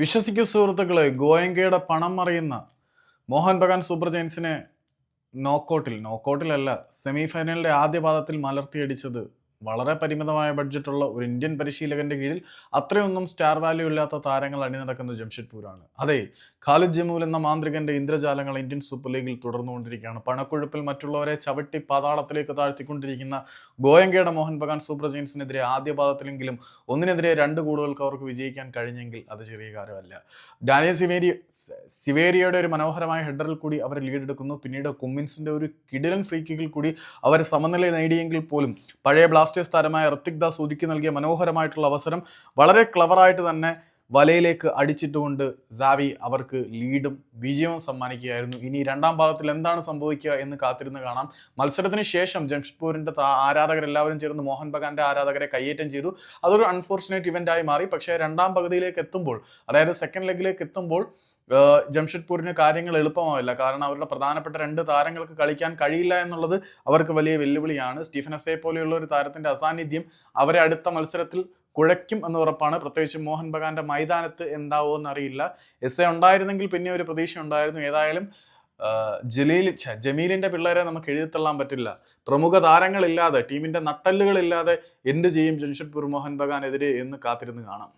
വിശ്വസിക്കൂ സുഹൃത്തുക്കളെ ഗോയങ്കയുടെ പണം മറിയുന്ന മോഹൻ ബഗാൻ സൂപ്പർ ജയൻസിനെ നോക്കൗട്ടിൽ നോക്കൗട്ടിലല്ല സെമി ഫൈനലിന്റെ ആദ്യ പാദത്തിൽ മലർത്തിയടിച്ചത് വളരെ പരിമിതമായ ബഡ്ജറ്റുള്ള ഒരു ഇന്ത്യൻ പരിശീലകന്റെ കീഴിൽ അത്രയൊന്നും സ്റ്റാർ വാല്യൂ ഇല്ലാത്ത താരങ്ങൾ അണിനിരക്കുന്ന ജംഷഡ്പൂരാണ്. അതെ ഖാലിദ് ജമൂൽ എന്ന മാന്ത്രികന്റെ ഇന്ദ്രജാലങ്ങൾ ഇന്ത്യൻ സൂപ്പർ ലീഗിൽ തുടർന്നുകൊണ്ടിരിക്കുകയാണ്. പണക്കൊഴുപ്പിൽ മറ്റുള്ളവരെ ചവിട്ടി പാതാളത്തിലേക്ക് താഴ്ത്തിക്കൊണ്ടിരിക്കുന്ന ഗോയങ്കയുടെ മോഹൻ ബഗാൻ സൂപ്പർ ജെയിൻസിനെതിരെ ആദ്യ പാദത്തിലെങ്കിലും ഒന്നിനെതിരെ രണ്ട് കൂടുതൽക്ക് അവർക്ക് വിജയിക്കാൻ കഴിഞ്ഞെങ്കിൽ അത് ചെറിയ കാര്യമല്ല. ഡാനിയൽ സിവേരി സിവേരിയയുടെ ഒരു മനോഹരമായ ഹെഡറിൽ കൂടി അവർ ലീഡ് എടുക്കുന്നു പിന്നീട് കുമ്മിൻസിന്റെ ഒരു കിടിലൻ ഫ്രീ കിക്കിൽ കൂടി അവർ സമനില നേടിയെങ്കിൽ പോലും പഴയ ബ്ലാസ്റ്റേഴ്സ് താരമായ ഋത്തിക് ദാസ് ഒരുക്കി നൽകിയ മനോഹരമായിട്ടുള്ള അവസരം വളരെ ക്ലവറായിട്ട് തന്നെ വലയിലേക്ക് അടിച്ചിട്ടുകൊണ്ട് സാവി അവർക്ക് ലീഡും വിജയവും സമ്മാനിക്കുകയായിരുന്നു. ഇനി രണ്ടാം ഭാഗത്തിൽ എന്താണ് സംഭവിക്കുക എന്ന് കാത്തിരുന്ന് കാണാം. മത്സരത്തിന് ശേഷം ജംഷഡ്പൂരിന്റെ ആരാധകരെല്ലാവരും ചേർന്ന് മോഹൻ ബഗാന്റെ ആരാധകരെ കയ്യേറ്റം ചെയ്തു. അതൊരു അൺഫോർച്ചുനേറ്റ് ഇവന്റായി മാറി. പക്ഷേ രണ്ടാം പകുതിയിലേക്ക് എത്തുമ്പോൾ അതായത് സെക്കൻഡ് ലെഗിലേക്ക് എത്തുമ്പോൾ ജംഷഡ്പൂരിന് കാര്യങ്ങൾ എളുപ്പമാവില്ല. കാരണം അവരുടെ പ്രധാനപ്പെട്ട രണ്ട് താരങ്ങൾക്ക് കളിക്കാൻ കഴിയില്ല എന്നുള്ളത് അവർക്ക് വലിയ വെല്ലുവിളിയാണ്. സ്റ്റീഫൻ എസ്സെ പോലെയുള്ള ഒരു താരത്തിന്റെ അസാന്നിധ്യം അവരെ അടുത്ത മത്സരത്തിൽ കുഴയ്ക്കും എന്ന് ഉറപ്പാണ്. പ്രത്യേകിച്ച് മോഹൻ ബഗാന്റെ മൈതാനത്ത് എന്താവോ അറിയില്ല എസ് എ ഉണ്ടായിരുന്നെങ്കിൽ പിന്നെ ഒരു പ്രതീക്ഷ ഉണ്ടായിരുന്നു. ഏതായാലും ജലീൽ ജമീലിന്റെ പിള്ളേരെ നമുക്ക് എഴുതിത്തള്ളാൻ പറ്റില്ല. പ്രമുഖ താരങ്ങളില്ലാതെ ടീമിന്റെ നട്ടല്ലുകളില്ലാതെ എന്ത് ചെയ്യും ജംഷഡ്പൂർ മോഹൻ ബഗാനെതിരെ എന്ന് കാത്തിരുന്ന് കാണാം.